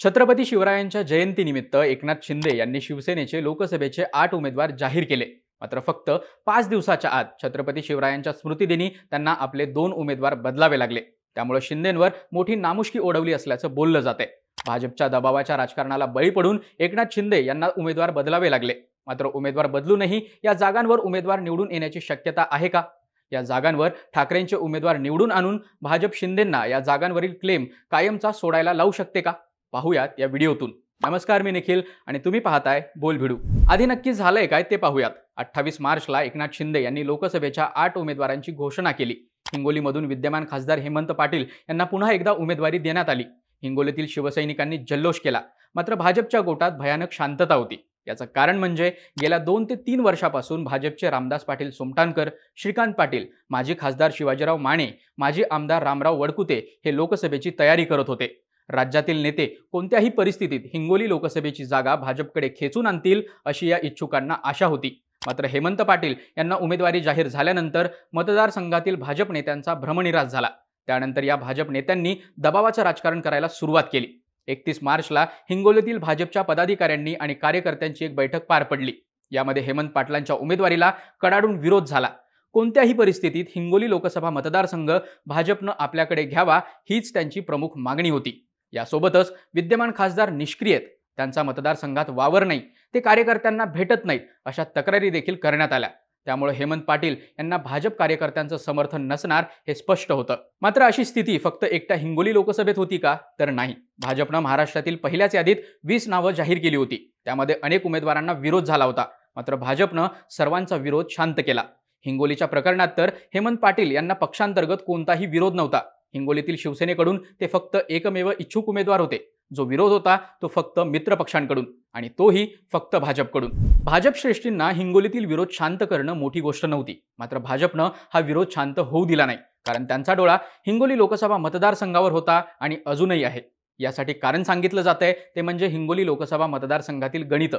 छत्रपती शिवरायांच्या जयंतीनिमित्त एकनाथ शिंदे यांनी शिवसेनेचे लोकसभेचे आठ उमेदवार जाहीर केले. मात्र फक्त पाच दिवसाच्या आत छत्रपती शिवरायांच्या स्मृतिदिनी त्यांना आपले दोन उमेदवार बदलावे लागले. त्यामुळे शिंदेंवर मोठी नामुष्की ओढवली असल्याचं बोललं जाते भाजपच्या दबावाच्या राजकारणाला बळी पडून एकनाथ शिंदे यांना उमेदवार बदलावे लागले. मात्र उमेदवार बदलूनही या जागांवर उमेदवार निवडून येण्याची शक्यता आहे का? या जागांवर ठाकरेंचे उमेदवार निवडून आणून भाजप शिंदेंना या जागांवरील क्लेम कायमचा सोडायला लावू शकते का? पाहूयात या व्हिडिओतून. नमस्कार मी निखिल आणि तुम्ही पाहताय बोल भिडू. आधी नक्की झालंय काय ते पाहूयात. अठ्ठावीस मार्चला एकनाथ शिंदे यांनी लोकसभेच्या आठ उमेदवारांची घोषणा केली. हिंगोलीमधून विद्यमान खासदार हेमंत पाटील यांना पुन्हा एकदा उमेदवारी देण्यात आली. हिंगोलीतील शिवसैनिकांनी जल्लोष केला. मात्र भाजपच्या गोटात भयानक शांतता होती. याचं कारण म्हणजे गेल्या दोन ते तीन वर्षापासून भाजपचे रामदास पाटील सोमटाणकर श्रीकांत पाटील माजी खासदार शिवाजीराव माने माजी आमदार रामराव वडकुते हे लोकसभेची तयारी करत होते. राज्यातील नेते कोणत्याही परिस्थितीत हिंगोली लोकसभेची जागा भाजपकडे खेचून आणतील अशी या इच्छुकांना आशा होती. मात्र हेमंत पाटील यांना उमेदवारी जाहीर झाल्यानंतर मतदारसंघातील भाजप नेत्यांचा भ्रमनिराश झाला. त्यानंतर या भाजप नेत्यांनी दबावाचं राजकारण करायला सुरुवात केली. एकतीस मार्चला हिंगोलीतील भाजपच्या पदाधिकाऱ्यांनी आणि कार्यकर्त्यांची एक बैठक पार पडली. यामध्ये हेमंत पाटलांच्या उमेदवारीला कडाडून विरोध झाला. कोणत्याही परिस्थितीत हिंगोली लोकसभा मतदारसंघ भाजपनं आपल्याकडे घ्यावा हीच त्यांची प्रमुख मागणी होती. यासोबतच विद्यमान खासदार निष्क्रिय आहेत. त्यांचा मतदारसंघात वावर नाही. ते कार्यकर्त्यांना भेटत नाहीत अशा तक्रारी देखील करण्यात आल्या. त्यामुळे हेमंत पाटील यांना भाजप कार्यकर्त्यांचं समर्थन नसणार हे स्पष्ट होतं. मात्र अशी स्थिती फक्त एकट्या हिंगोली लोकसभेत होती का? तर नाही. भाजपनं महाराष्ट्रातील पहिल्याच यादीत वीस नावं जाहीर केली होती. त्यामध्ये अनेक उमेदवारांना विरोध झाला होता. मात्र भाजपनं सर्वांचा विरोध शांत केला. हिंगोलीच्या प्रकरणात तर हेमंत पाटील यांना पक्षांतर्गत कोणताही विरोध नव्हता. हिंगोलीतील शिवसेनेकडून ते फक्त एकमेव इच्छुक उमेदवार होते. जो विरोध होता तो फक्त मित्र पक्षांकडून आणि तोही फक्त भाजपकडून. भाजप श्रेष्ठींना हिंगोलीतील विरोध शांत करणं मोठी गोष्ट नव्हती. मात्र भाजपनं हा विरोध शांत होऊ दिला नाही. कारण त्यांचा डोळा हिंगोली लोकसभा मतदारसंघावर होता आणि अजूनही आहे. यासाठी कारण सांगितलं जात आहे ते म्हणजे हिंगोली लोकसभा मतदारसंघातील गणित.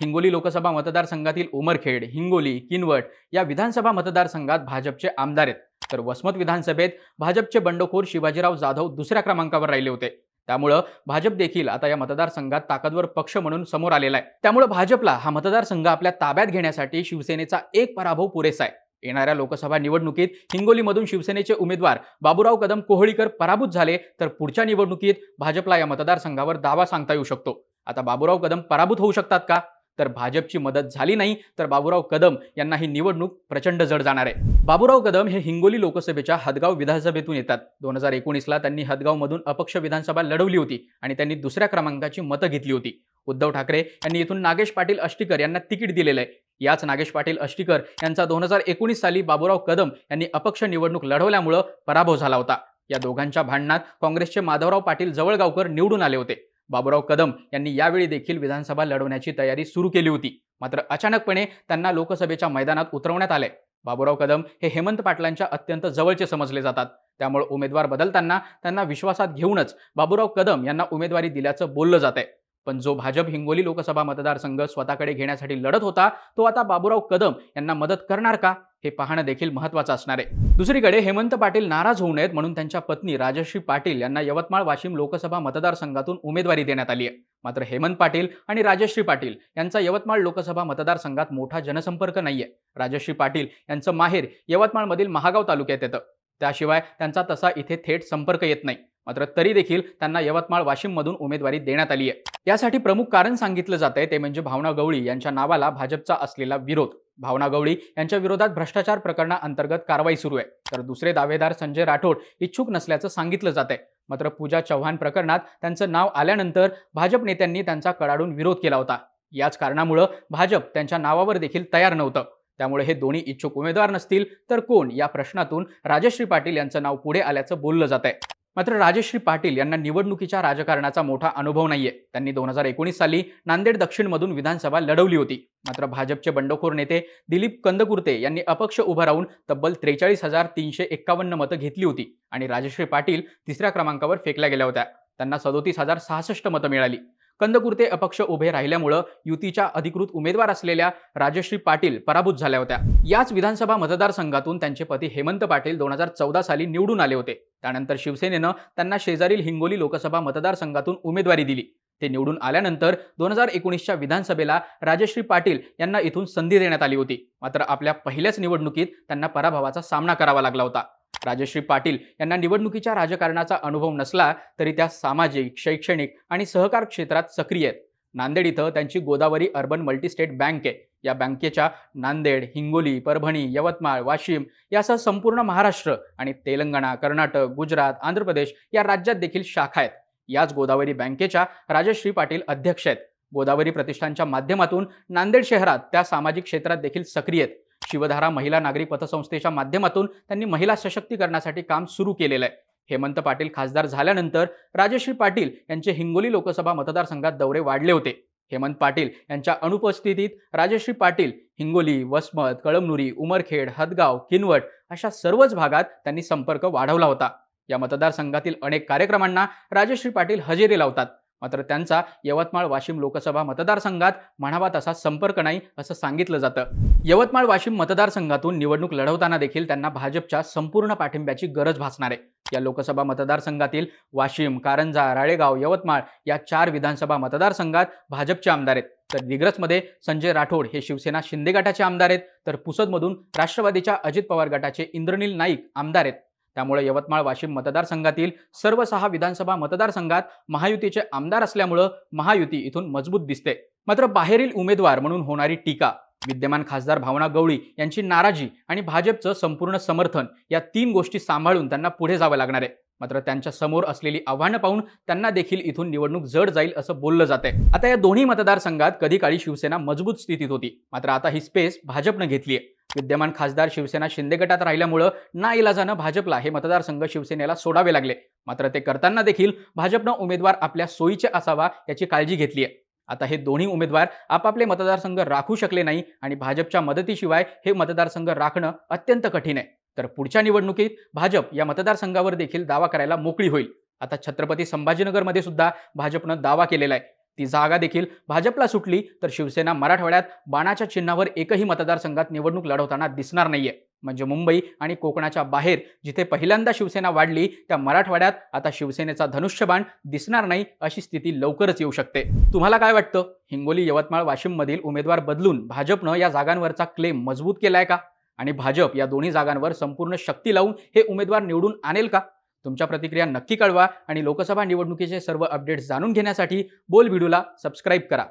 हिंगोली लोकसभा मतदारसंघातील उमरखेड हिंगोली किनवट या विधानसभा मतदारसंघात भाजपचे आमदार आहेत. तर वसमत विधानसभेत भाजपचे बंडखोर शिवाजीराव जाधव दुसऱ्या क्रमांकावर राहिले होते. त्यामुळं भाजप देखील आता या मतदारसंघात ताकदवर पक्ष म्हणून समोर आलेला आहे. त्यामुळे भाजपला हा मतदारसंघ आपल्या ताब्यात घेण्यासाठी शिवसेनेचा एक पराभव पुरेसा आहे. येणाऱ्या लोकसभा निवडणुकीत हिंगोलीमधून शिवसेनेचे उमेदवार बाबूराव कदम कोहळीकर पराभूत झाले तर पुढच्या निवडणुकीत भाजपला या मतदारसंघावर दावा सांगता येऊ शकतो. आता बाबूराव कदम पराभूत होऊ शकतात का? तर भाजपची मदत झाली नाही तर बाबूराव कदम यांना ही निवडणूक प्रचंड जड जाणार आहे. बाबूराव कदम हे हिंगोली लोकसभेच्या हदगाव विधानसभेतून येतात. दोन हजार एकोणीसला त्यांनी हदगावमधून अपक्ष विधानसभा लढवली होती आणि त्यांनी दुसऱ्या क्रमांकाची मतं घेतली होती. उद्धव ठाकरे यांनी इथून नागेश पाटील अष्टीकर यांना तिकीट दिलेलं आहे. याच नागेश पाटील अष्टीकर यांचा दोन हजार एकोणीस साली बाबूराव कदम यांनी अपक्ष निवडणूक लढवल्यामुळं पराभव झाला होता. या दोघांच्या भांडणात काँग्रेसचे माधवराव पाटील जवळगावकर निवडून आले होते. बाबुराव कदम यांनी यावेळी देखील विधानसभा लढवण्याची तयारी सुरू केली होती. मात्र अचानकपणे त्यांना लोकसभेच्या मैदानात उतरवण्यात आले. बाबुराव कदम हे हेमंत पाटलांच्या अत्यंत जवळचे समजले जातात. त्यामुळे उमेदवार बदलताना त्यांना विश्वासात घेऊनच बाबुराव कदम यांना उमेदवारी दिल्याचं बोललं जात आहे पण जो भाजप हिंगोली लोकसभा मतदारसंघ स्वतःकडे घेण्यासाठी लढत होता तो आता बाबूराव कदम यांना मदत करणार का? हे पाहणं देखील महत्वाचं असणार आहे. दुसरीकडे हेमंत पाटील नाराज होऊ नयेत म्हणून त्यांच्या पत्नी राजश्री पाटील यांना यवतमाळ वाशिम लोकसभा मतदारसंघातून उमेदवारी देण्यात आली आहे. मात्र हेमंत पाटील आणि राजश्री पाटील यांचा यवतमाळ लोकसभा मतदारसंघात मोठा जनसंपर्क नाहीये. राजश्री पाटील यांचं माहेर यवतमाळमधील महागाव तालुक्यात येतं. त्याशिवाय त्यांचा तसा इथे थेट संपर्क येत नाही. मात्र तरी देखील त्यांना यवतमाळ वाशिममधून उमेदवारी देण्यात आली आहे यासाठी प्रमुख कारण सांगितलं जात आहे ते म्हणजे भावना गवळी यांच्या नावाला भाजपचा असलेला विरोध. भावना गवळी यांच्या विरोधात भ्रष्टाचार प्रकरणाअंतर्गत कारवाई सुरू आहे. तर दुसरे दावेदार संजय राठोड इच्छुक नसल्याचं सांगितलं जात आहे मात्र पूजा चव्हाण प्रकरणात त्यांचं नाव आल्यानंतर भाजप नेत्यांनी त्यांचा कडाडून विरोध केला होता. याच कारणामुळं भाजप त्यांच्या नावावर देखील तयार नव्हतं. त्यामुळे हे दोन्ही इच्छुक उमेदवार नसतील तर कोण? या प्रश्नातून राजश्री पाटील यांचं नाव पुढे आल्याचं बोललं जात आहे मात्र राजश्री पाटील यांना निवडणुकीच्या राजकारणाचा मोठा अनुभव नाहीये. त्यांनी दोन हजार एकोणीस साली नांदेड दक्षिणमधून विधानसभा लढवली होती. मात्र भाजपचे बंडखोर नेते दिलीप कंदकुर्ते यांनी अपक्ष उभं राहून तब्बल त्रेचाळीस हजार तीनशे एक्कावन्न मतं घेतली होती आणि राजश्री पाटील तिसऱ्या क्रमांकावर फेकल्या गेल्या होत्या. त्यांना सदोतीस हजार सहासष्ट मतं मिळाली. कंदकुर्ते अपक्ष उभे राहिल्यामुळं युतीच्या अधिकृत उमेदवार असलेल्या राजश्री पाटील पराभूत झाल्या होत्या. याच विधानसभा मतदारसंघातून त्यांचे पती हेमंत पाटील दोन हजार चौदा साली निवडून आले होते. त्यानंतर शिवसेनेनं त्यांना शेजारील हिंगोली लोकसभा मतदारसंघातून उमेदवारी दिली. ते निवडून आल्यानंतर दोन हजार एकोणीसच्या विधानसभेला राजश्री पाटील यांना इथून संधी देण्यात आली होती. मात्र आपल्या पहिल्याच निवडणुकीत त्यांना पराभवाचा सामना करावा लागला होता. राजश्री पाटील यांना निवडणुकीच्या राजकारणाचा अनुभव नसला तरी त्या सामाजिक शैक्षणिक आणि सहकार क्षेत्रात सक्रिय आहेत. नांदेड इथं त्यांची गोदावरी अर्बन मल्टीस्टेट बँक आहे. या बँकेच्या नांदेड हिंगोली परभणी यवतमाळ वाशिम यासह संपूर्ण महाराष्ट्र आणि तेलंगणा कर्नाटक गुजरात आंध्र प्रदेश या राज्यात देखील शाखा आहेत. याच गोदावरी बँकेच्या राजश्री पाटील अध्यक्ष आहेत. गोदावरी प्रतिष्ठानच्या माध्यमातून नांदेड शहरात त्या सामाजिक क्षेत्रात देखील सक्रिय आहेत. शिवधारा महिला नागरी पतसंस्थेच्या माध्यमातून त्यांनी महिला सशक्तीकरणासाठी काम सुरू केलेलं आहे. हेमंत पाटील खासदार झाल्यानंतर राजश्री पाटील यांचे हिंगोली लोकसभा मतदारसंघात दौरे वाढले होते. हेमंत पाटील यांच्या अनुपस्थितीत राजश्री पाटील हिंगोली वसमत कळमनुरी उमरखेड हदगाव किनवट अशा सर्वच भागात त्यांनी संपर्क वाढवला होता. या मतदारसंघातील अनेक कार्यक्रमांना राजश्री पाटील हजेरी लावतात. मात्र त्यांचा यवतमाळ वाशिम लोकसभा मतदारसंघात म्हणावा तसा संपर्क नाही असं सांगितलं जातं. यवतमाळ वाशिम मतदारसंघातून निवडणूक लढवताना देखील त्यांना भाजपच्या संपूर्ण पाठिंब्याची गरज भासणार आहे. या लोकसभा मतदारसंघातील वाशिम कारंजा राळेगाव यवतमाळ या चार विधानसभा मतदारसंघात भाजपचे आमदार आहेत. तर दिग्रसमध्ये संजय राठोड हे शिवसेना शिंदे गटाचे आमदार आहेत. तर पुसदमधून राष्ट्रवादीच्या अजित पवार गटाचे इंद्रनील नाईक आमदार आहेत. त्यामुळे यवतमाळ वाशिम मतदारसंघातील सर्व सहा विधानसभा मतदारसंघात महायुतीचे आमदार असल्यामुळं महायुती इथून मजबूत दिसते. मात्र बाहेरील उमेदवार म्हणून होणारी टीका विद्यमान खासदार भावना गवळी यांची नाराजी आणि भाजपचं संपूर्ण समर्थन या तीन गोष्टी सांभाळून त्यांना पुढे जावं लागणार आहे. मात्र त्यांच्यासमोर असलेली आव्हानं पाहून त्यांना देखील इथून निवडणूक जड जाईल असं बोललं जाते आता या दोन्ही मतदारसंघात कधी काळी शिवसेना मजबूत स्थितीत होती. मात्र आता ही स्पेस भाजपनं घेतली आहे. विद्यमान खासदार शिवसेना शिंदे गटात राहिल्यामुळं ना इलाजानं भाजपला हे मतदारसंघ शिवसेनेला सोडावे लागले. मात्र ते करताना देखील भाजपनं उमेदवार आपल्या सोयीचे असावा याची काळजी घेतली आहे. आता हे दोन्ही उमेदवार आपापले मतदारसंघ राखू शकले नाही आणि भाजपच्या मदतीशिवाय हे मतदारसंघ राखणं अत्यंत कठीण आहे. तर पुढच्या निवडणुकीत भाजप या मतदारसंघावर देखील दावा करायला मोकळी होईल. आता छत्रपती संभाजीनगरमध्ये सुद्धा भाजपनं दावा केलेला आहे. ती जागा देखील भाजपला सुटली तर शिवसेना मराठवाड्यात बाणाच्या चिन्हावर एकही मतदारसंघात निवडणूक लढवताना दिसणार नाहीये. म्हणजे मुंबई आणि कोकणाच्या बाहेर जिथे पहिल्यांदा शिवसेना वाढली त्या मराठवाड्यात आता शिवसेनेचा धनुष्यबाण दिसणार नाही अशी स्थिती लवकरच येऊ शकते. तुम्हाला काय वाटतं? हिंगोली यवतमाळ वाशिममधील उमेदवार बदलून भाजपनं या जागांवरचा क्लेम मजबूत केलाय का? आणि भाजप या दोन्ही जागांवर संपूर्ण शक्ती लावून हे उमेदवार निवडून आणेल का? तुमच्या प्रतिक्रिया नक्की कळवा आणि लोकसभा निवडणुकीचे सर्व अपडेट्स जाणून घेण्यासाठी बोल व्हिडिओला सबस्क्राईब करा.